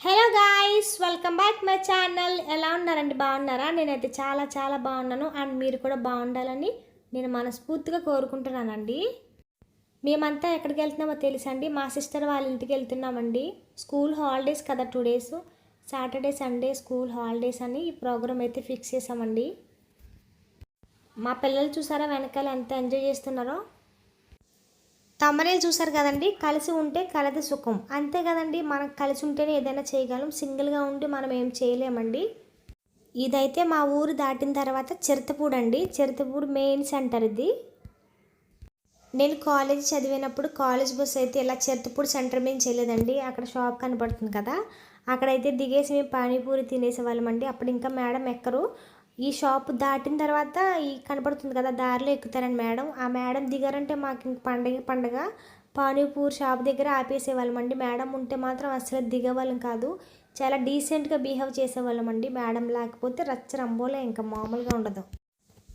Hello guys welcome back my channel ఎలా ఉన్నారండి? బాగున్నారా? నేనైతే చాలా చాలా బాగున్నాను. అండ్ మీరు కూడా బాగుండాలని నేను మనస్ఫూర్తిగా కోరుకుంటున్నానండి. మేమంతా ఎక్కడికి వెళ్తున్నామో తెలుసండి. మా సిస్టర్ వాళ్ళ ఇంటికి వెళ్తున్నామండి. స్కూల్ హాలిడేస్ కదా two days Saturday Sunday school holidays అని ఈ ప్రోగ్రామ్ అయితే ఫిక్స్ చేసామండి మా పిల్లలు చూసారా వెనకాల ఎంత ఎంజాయ్ చేస్తున్నారో? తమరే చూసారు కదండి కలిసి ఉంటే కలది సుఖం. అంతే కదండి మనం కలిసి ఉంటేనే ఏదైనా చేయగలం. సింగిల్గా ఉండి మనం ఏం చేయలేమండి. ఇదైతే మా ఊరు దాటిన తర్వాత చిరతపూడి అండి. చిరతపూడి మెయిన్ సెంటర్ ఇది. నేను కాలేజ్ చదివినప్పుడు కాలేజ్ బస్ అయితే ఇలా చిరతపూడి సెంటర్ మీద చేయలేదండి. అక్కడ షాప్ కనపడుతుంది కదా. అక్కడైతే దిగేసి మేము పానీపూరి తినేసేవాళ్ళమండి. అప్పుడు ఇంకా మేడం ఎక్కరు. ఈ షాప్ దాటిన తర్వాత ఈ కనపడుతుంది కదా దారిలో ఎక్కుతారండి మేడం. ఆ మేడం దిగారంటే మాకు ఇంక పండగ పండగ. పానీపూరి షాప్ దగ్గర ఆపేసేవాళ్ళమండి మేడం ఉంటే మాత్రం అసలు దిగేవాళ్ళం కాదు. చాలా డీసెంట్గా బిహేవ్ చేసేవాళ్ళమండి మేడం లేకపోతే రచ్చ రంబోలే ఇంకా మామూలుగా ఉండదు.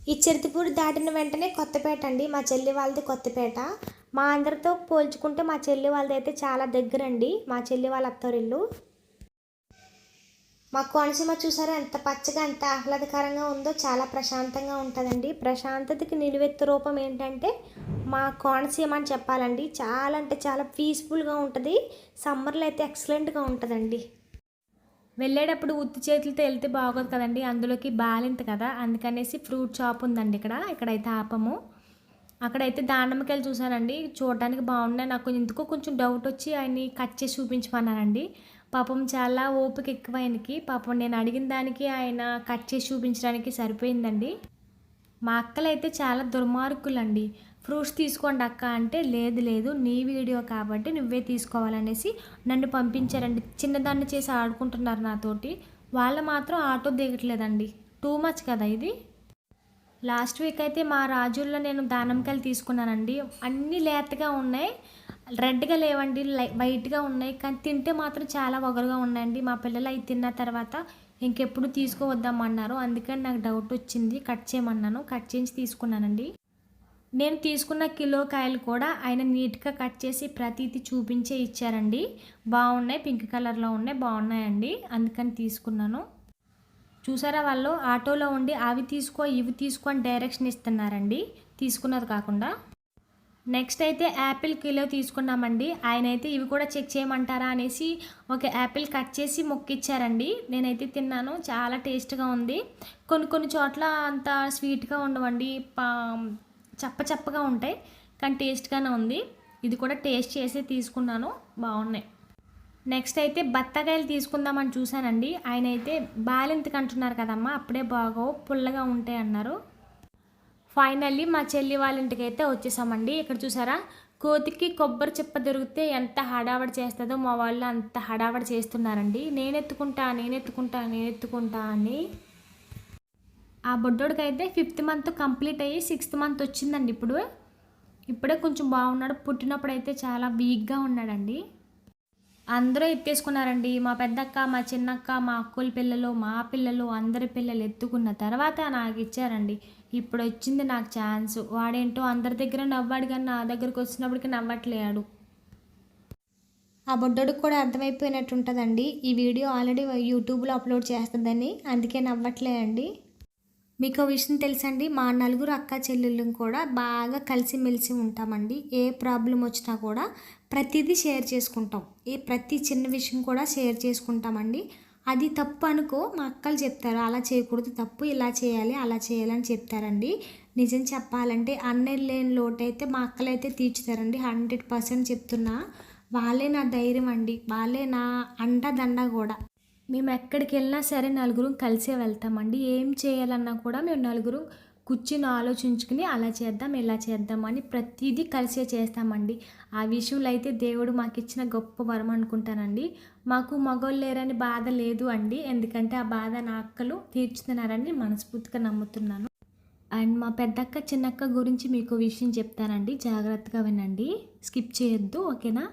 ఈ చిరుతపూడి దాటిన వెంటనే కొత్తపేట అండి. మా చెల్లి వాళ్ళది కొత్తపేట. మా అందరితో పోల్చుకుంటే మా చెల్లి వాళ్ళది అయితే చాలా దగ్గరండి. మా చెల్లి వాళ్ళ అత్తరిల్లు. మా కోనసీమ చూసారా ఎంత పచ్చగా ఎంత ఆహ్లాదకరంగా ఉందో చాలా ప్రశాంతంగా ఉంటుందండి. ప్రశాంతతకి నిలువెత్తు రూపం ఏంటంటే మా కోనసీమ అని చెప్పాలండి. చాలా అంటే చాలా పీస్ఫుల్గా ఉంటుంది. సమ్మర్లో అయితే ఎక్సలెంట్గా ఉంటుందండి. వెళ్ళేటప్పుడు ఉత్తి చేతులతో వెళ్తే బాగోదు కదండి. అందులోకి బాలింత కదా. అందుకనేసి ఫ్రూట్ షాప్ ఉందండి ఇక్కడ. ఇక్కడైతే ఆపము. అక్కడైతే దానిమ్మకాయలు చూసానండి చూడడానికి బాగున్నాయి. నాకు ఇందుకో కొంచెం డౌట్ వచ్చి ఆయన్ని కట్ చేసి చూపించమన్నానండి పాపం చాలా ఓపిక ఎక్కువ ఆయనకి. పాపం నేను అడిగిన దానికి ఆయన కట్ చేసి చూపించడానికి సరిపోయిందండి. మా అక్కలైతే చాలా దుర్మార్గులండి. ఫ్రూట్స్ తీసుకోండి అక్క అంటే లేదు లేదు నీ వీడియో కాబట్టి నువ్వే తీసుకోవాలనేసి నన్ను పంపించారండి. చిన్నదాన్ని చేసి ఆడుకుంటున్నారు నాతోటి. వాళ్ళు మాత్రం ఆటో దిగట్లేదండి. టూ మచ్ కదా ఇది. లాస్ట్ వీక్ అయితే మా రాజుల్లో నేను దానంకాయలు తీసుకున్నానండి. అన్నీ లేతగా ఉన్నాయి. రెడ్గా లేవండి లై వైట్గా ఉన్నాయి. కానీ తింటే మాత్రం చాలా వగరుగా ఉన్నాయండి. మా పిల్లలు అవి తిన్న తర్వాత ఇంకెప్పుడు తీసుకోవద్దామన్నారు అందుకని నాకు డౌట్ వచ్చింది. కట్ చేయమన్నాను. కట్ చేసి తీసుకున్నానండి. నేను తీసుకున్న కిలో కాయలు కూడా ఆయన నీట్గా కట్ చేసి ప్రతిది చూపించే ఇచ్చారండి. బాగున్నాయి. పింక్ కలర్లో ఉన్నాయి. బాగున్నాయండి. అందుకని తీసుకున్నాను. చూసారా వాళ్ళు? ఆటోలో ఉండి అవి తీసుకో ఇవి తీసుకో అని డైరెక్షన్ ఇస్తున్నారండి. తీసుకున్నది కాకుండా. నెక్స్ట్ అయితే యాపిల్ కిలో తీసుకున్నామండి. ఆయన అయితే ఇవి కూడా చెక్ చేయమంటారా అనేసి ఒక యాపిల్ కట్ చేసి మొక్కిచ్చారండి. నేనైతే తిన్నాను. చాలా టేస్ట్గా ఉంది. కొన్ని కొన్ని చోట్ల అంత స్వీట్గా ఉండవండి. పా చప్ప చప్పగా ఉంటాయి. కానీ టేస్ట్గానే ఉంది. ఇది కూడా టేస్ట్ చేసి తీసుకున్నాను. బాగున్నాయి. నెక్స్ట్ అయితే బత్తకాయలు తీసుకుందామని చూశానండి. ఆయన అయితే బాలింతకు అంటున్నారు కదమ్మా. అప్పుడే బాగో పుల్లగా ఉంటాయి అన్నారు. ఫైనల్లీ మా చెల్లి వాళ్ళ ఇంటికి అయితే వచ్చేసామండి. ఇక్కడ చూసారా? కోతికి కొబ్బరి చెప్ప దొరికితే ఎంత హడావడి చేస్తుందో మా వాళ్ళు అంత హడావడి చేస్తున్నారండి. నేను ఎత్తుకుంటా నేను ఎత్తుకుంటా నేను ఎత్తుకుంటా అని. ఆ బొడ్డోడికైతే అయితే ఫిఫ్త్ మంత్ కంప్లీట్ అయ్యి సిక్స్త్ మంత్ వచ్చిందండి ఇప్పుడు. ఇప్పుడే కొంచెం బాగున్నాడు. పుట్టినప్పుడు అయితే చాలా వీక్గా ఉన్నాడండి. అందరూ ఎత్తేసుకున్నారండి. మా పెద్దక్క మా చిన్నక్క మా అక్కుల పిల్లలు మా పిల్లలు అందరి పిల్లలు ఎత్తుకున్న తర్వాత నాకు ఇచ్చారండి. ఇప్పుడు వచ్చింది నాకు ఛాన్స్. వాడేంటో అందరి దగ్గర నవ్వాడు కానీ నా దగ్గరకు వచ్చినప్పటికి నవ్వట్లేడు. ఆ బొడ్డోడికి కూడా అర్థమైపోయినట్టు ఉంటుందండి ఈ వీడియో ఆల్రెడీ యూట్యూబ్లో అప్లోడ్ చేస్తుందని అందుకే నవ్వట్లే అండి మీకు విషయం తెలుసండి? మా నలుగురు అక్క చెల్లెళ్ళు కూడా బాగా కలిసిమెలిసి ఉంటామండి. ఏ ప్రాబ్లం వచ్చినా కూడా ప్రతిదీ షేర్ చేసుకుంటాం. ఏ ప్రతి చిన్న విషయం కూడా షేర్ చేసుకుంటామండి. అది తప్పు అనుకో మా అక్కలు చెప్తారు అలా చేయకూడదు తప్పు ఇలా చేయాలి అలా చేయాలని చెప్తారండి. నిజం చెప్పాలంటే అన్నయ్య లేని లోటైతే మా మా అక్కలైతే తీర్చుతారండి హండ్రెడ్ పర్సెంట్ చెప్తున్నా. వాళ్ళే నా ధైర్యం అండి వాళ్ళే నా అండదండ కూడా. మేము ఎక్కడికి వెళ్ళినా సరే నలుగురు కలిసే వెళ్తామండి. ఏం చేయాలన్నా కూడా మేము నలుగురు కూర్చుని ఆలోచించుకుని అలా చేద్దాం ఇలా చేద్దాం అని ప్రతిదీ కలిసే చేస్తామండి. ఆ విషయంలో అయితే దేవుడు మాకు ఇచ్చిన గొప్ప వరం అనుకుంటానండి. మాకు మగవాళ్ళు లేరని బాధ లేదు అండి. ఎందుకంటే ఆ బాధ నా అక్కలు తీర్చుతున్నారని మనస్ఫూర్తిగా నమ్ముతున్నాను. అండ్ మా పెద్దక్క చిన్నక్క గురించి మీకు విషయం చెప్తానండి. జాగ్రత్తగా వినండి. స్కిప్ చేయొద్దు ఓకేనా?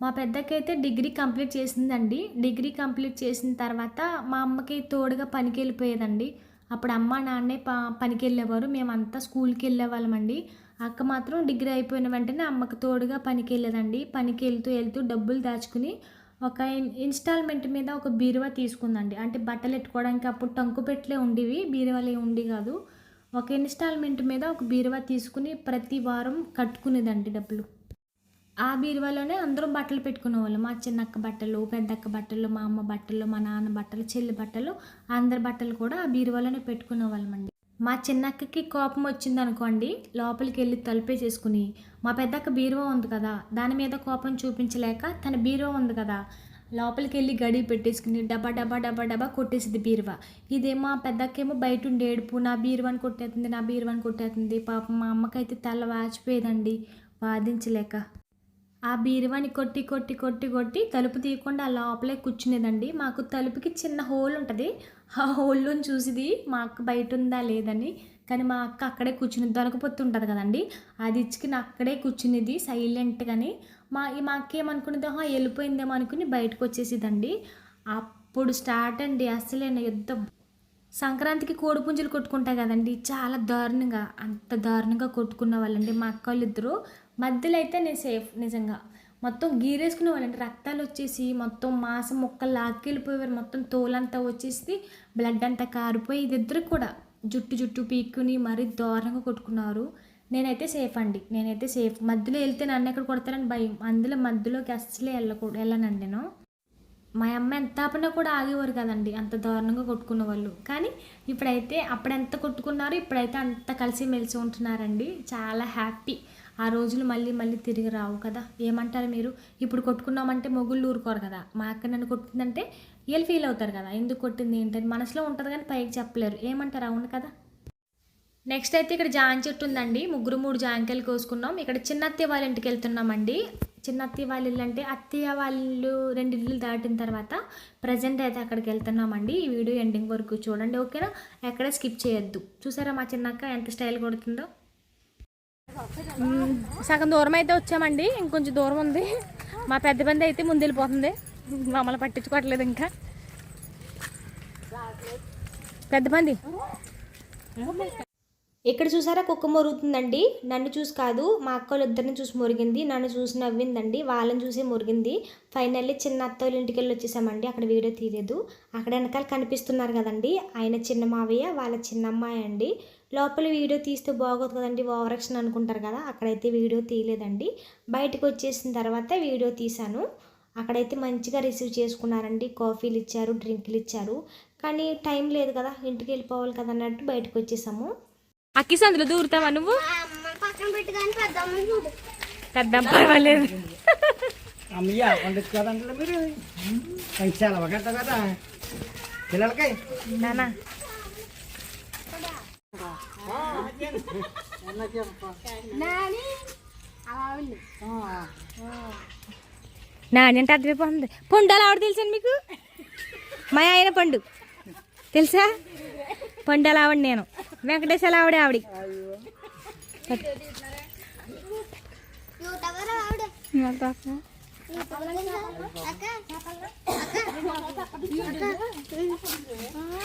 మా పెద్దక్క అయితే డిగ్రీ కంప్లీట్ చేసిందండి. డిగ్రీ కంప్లీట్ చేసిన తర్వాత మా అమ్మకి తోడుగా పనికి వెళ్ళిపోయేదండి అప్పుడు అమ్మ నాన్నే ప పనికి వెళ్ళేవారు మేమంతా స్కూల్కి వెళ్ళేవాళ్ళమండి. అక్క మాత్రం డిగ్రీ అయిపోయిన వెంటనే అమ్మకి తోడుగా పనికి వెళ్ళేదండి పనికి వెళ్తూ వెళ్తూ డబ్బులు దాచుకుని ఒక ఇన్- ఇన్స్టాల్మెంట్ మీద ఒక బీరువా తీసుకుందండి. అంటే బట్టలు పెట్టుకోవడానికి అప్పుడు టంకు పెట్టలే ఉండేవి బీరువాలే ఉండి కాదు. ఒక ఇన్స్టాల్మెంట్ మీద ఒక బీరువా తీసుకుని ప్రతి వారం కట్టుకునేదండి డబ్బులు. ఆ బీరువాలోనే అందరం బట్టలు పెట్టుకునేవాళ్ళం. మా చిన్నక్క బట్టలు పెద్దక్క బట్టలు మా అమ్మ బట్టలు మా నాన్న బట్టలు చెల్లి బట్టలు అందరి బట్టలు కూడా ఆ బీరువాలోనే పెట్టుకునే వాళ్ళమండి మా చిన్నక్కకి కోపం వచ్చింది అనుకోండి లోపలికి వెళ్ళి తలుపేసేసుకుని మా పెద్దక్క బీరువా ఉంది కదా దాని మీద కోపం చూపించలేక తన బీరువా ఉంది కదా లోపలికి వెళ్ళి గడి పెట్టేసుకుని డబ్బా డబ్బా డబ్బా డబ్బా కొట్టేసింది బీరువా. ఇదేమో మా పెద్దక్కేమో బయట ఉండి ఏడుపు నా బీరువాని కొట్టేస్తుంది నా బీరువాని కొట్టేస్తుంది పాపం మా అమ్మకైతే తెల్ల వాచిపోయేదండి వాదించలేక ఆ బీరువాని కొట్టి కొట్టి కొట్టి కొట్టి తలుపు తీయకుండా ఆ లోపలే కూర్చునేదండి. మాకు తలుపుకి చిన్న హోల్ ఉంటుంది. ఆ హోల్లో చూసిది మా అక్క బయట ఉందా లేదని. కానీ మా అక్క అక్కడే కూర్చుని దొరకపోతు ఉంటుంది కదండి. అది ఇచ్చుకుని అక్కడే కూర్చునేది సైలెంట్గాని. మా ఈ మా అక్క ఏమనుకునేదో వెళ్ళిపోయిందేమో అనుకుని బయటకు వచ్చేసిదండి అప్పుడు స్టార్ట్ అండి అసలేనా యుద్ధం. సంక్రాంతికి కోడి పుంజులు కొట్టుకుంటాయి కదండి. చాలా దారుణంగా అంత దారుణంగా కొట్టుకున్న వాళ్ళండి మా అక్క వాళ్ళిద్దరూ మధ్యలో అయితే నేను సేఫ్ నిజంగా. మొత్తం గీరేసుకునే వాళ్ళంటే రక్తాలు వచ్చేసి మొత్తం మాసం ముక్కలు లాక్కెళ్ళిపోయేవారు. మొత్తం తోలంతా వచ్చేసి బ్లడ్ అంతా కారిపోయి ఇద్దరు కూడా జుట్టు జుట్టు పీక్కుని మరీ దారుణంగా కొట్టుకున్నారు. నేనైతే సేఫ్ అండి. నేనైతే సేఫ్ మధ్యలో వెళ్తే నన్ను ఎక్కడ కొడతారని భయం. అందులో మధ్యలోకి అస్సలే వెళ్ళకూడదు వెళ్ళనండి నేను. మా అమ్మ ఎంత ఆపినా కూడా ఆగేవారు కదండి. అంత దారుణంగా కొట్టుకున్న వాళ్ళు కానీ ఇప్పుడైతే అప్పుడు ఎంత కొట్టుకున్నారు ఇప్పుడైతే అంత కలిసి మెలిసి ఉంటున్నారండి. చాలా హ్యాపీ ఆ రోజులు మళ్ళీ మళ్ళీ తిరిగి రావు కదా? ఏమంటారు మీరు? ఇప్పుడు కొట్టుకున్నామంటే మొగుళ్ళు ఊరుకోరు కదా? మా అక్క నన్ను కొట్టిందంటే వీళ్ళు ఫీల్ అవుతారు కదా? ఎందుకు కొట్టింది ఏంటని మనసులో ఉంటుంది కానీ పైకి చెప్పలేరు. ఏమంటారు? అవును కదా? నెక్స్ట్ అయితే ఇక్కడ జాన్ చెట్టు ఉందండి. ముగ్గురు మూడు జాంకాయలు కోసుకున్నాం. ఇక్కడ చిన్న అత్తయ్య వాళ్ళ ఇంటికి వెళ్తున్నామండి. చిన్న అత్తయ్య వాళ్ళ ఇల్లు అంటే అత్తయ్య వాళ్ళు రెండు ఇల్లు దాటిన తర్వాత ప్రజెంట్ అయితే అక్కడికి వెళ్తున్నామండి. ఈ వీడియో ఎండింగ్ వరకు చూడండి. ఓకేనా? ఎక్కడ స్కిప్ చేయొద్దు. చూసారా మా చిన్నక్క ఎంత స్టైల్ కొడుతుందో? సగం దూరం అయితే వచ్చామండి. ఇంకొంచెం దూరం ఉంది. మా పెద్ద బంది అయితే ముందు వెళ్ళిపోతుంది. మమ్మల్ని పట్టించుకోవట్లేదు ఇంకా. పెద్ద బంది ఇక్కడ చూసారా? కుక్క మొరుగుతుందండి. నన్ను చూసి కాదు మా అక్క ఇద్దరిని చూసి మురిగింది. నన్ను చూసి నవ్విందండి. వాళ్ళని చూసి మురిగింది. ఫైనల్లీ చిన్న అత్త వాళ్ళ ఇంటికి వెళ్ళి వచ్చేసామండి. అక్కడ వీడియో తీయలేదు. అక్కడ వెనకాల కనిపిస్తున్నారు కదండి. ఆయన చిన్న మావయ్య వాళ్ళ చిన్న అమ్మాయి అండి. లోపల వీడియో తీస్తే బాగోదు కదండి ఓవరాక్షన్ అనుకుంటారు కదా అక్కడైతే వీడియో తీయలేదండి. బయటకు వచ్చేసిన తర్వాత వీడియో తీశాను. అక్కడైతే మంచిగా రిసీవ్ చేసుకున్నారండి కాఫీలు ఇచ్చారు డ్రింకులు ఇచ్చారు. కానీ టైం లేదు కదా ఇంటికి వెళ్ళిపోవాలి కదా అన్నట్టు బయటకు వచ్చేసాము. అక్కిస్ అందులో దూరుతావా నువ్వు? పెద్ద పర్వాలేదు. అమ్మయ్య మీరు. కదా? పిల్లలకి? నాని అలా ఉంది నాని అంటే అర్థమైపోతుంది పండు. అలా ఆవిడ తెలుసండి మీకు మా ఆయన పండు. తెలుసా? పండు అలా ఆవిడ నేను. వెంకటేశ్ అలా ఆవిడే ఆవిడ.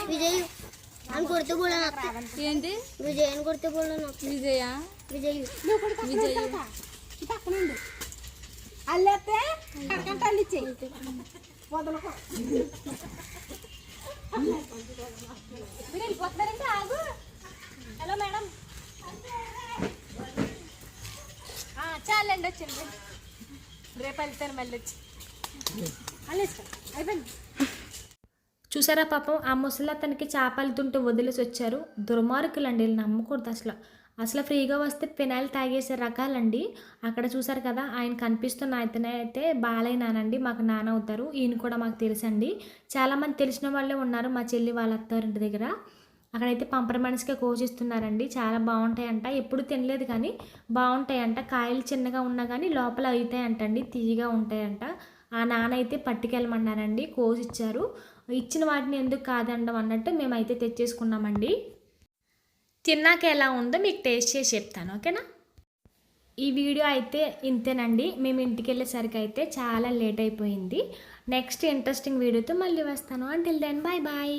విజయ్ అని కొడితే కూడా ఏంటి? విజయ్ అని కొడితే కూడా విజయ? విజయ్. విజయ్? అల్లెత్తే తల్లిచ్చే. ఆగు. Hello madam. చాలండి వచ్చింది రేపు వెళ్తాను మళ్ళీ వచ్చి. అయిపోయింది. చూసారా పాపం? ఆ ముసలి అతనికి చేపలుతుంటూ వదిలేసి వచ్చారు. దుర్మార్గులండి వీళ్ళు నమ్మకూడదు అసలు. అసలు ఫ్రీగా వస్తే పెనాయిల్ తాగేసే రకాలండి. అక్కడ చూసారు కదా ఆయన కనిపిస్తున్న అతనే అయితే బాలయ్య నానండి మాకు నాన్న అవుతారు ఈయన కూడా మాకు తెలుసండి. చాలామంది తెలిసిన వాళ్ళే ఉన్నారు మా చెల్లి వాళ్ళ అత్తారింటి దగ్గర. అక్కడైతే పంపర మనిషిగా కోసిస్తున్నారండి. చాలా బాగుంటాయంట. ఎప్పుడు తినలేదు కానీ బాగుంటాయంట. కాయలు చిన్నగా ఉన్నా కానీ లోపల అవుతాయంటండి తీయగా ఉంటాయంట. ఆ నాన్న అయితే పట్టుకెళ్ళమన్నారండి కోసిచ్చారు. ఇచ్చిన వాటిని ఎందుకు కాదండం అన్నట్టు మేమైతే తెచ్చేసుకున్నామండి. తిన్నాక ఎలా ఉందో మీకు టేస్ట్ చేసి చెప్తాను ఓకేనా? ఈ వీడియో అయితే ఇంతేనండి. మేము ఇంటికి వెళ్ళేసరికి అయితే చాలా లేట్ అయిపోయింది. నెక్స్ట్ ఇంట్రెస్టింగ్ వీడియోతో మళ్ళీ వస్తాను. Until then bye bye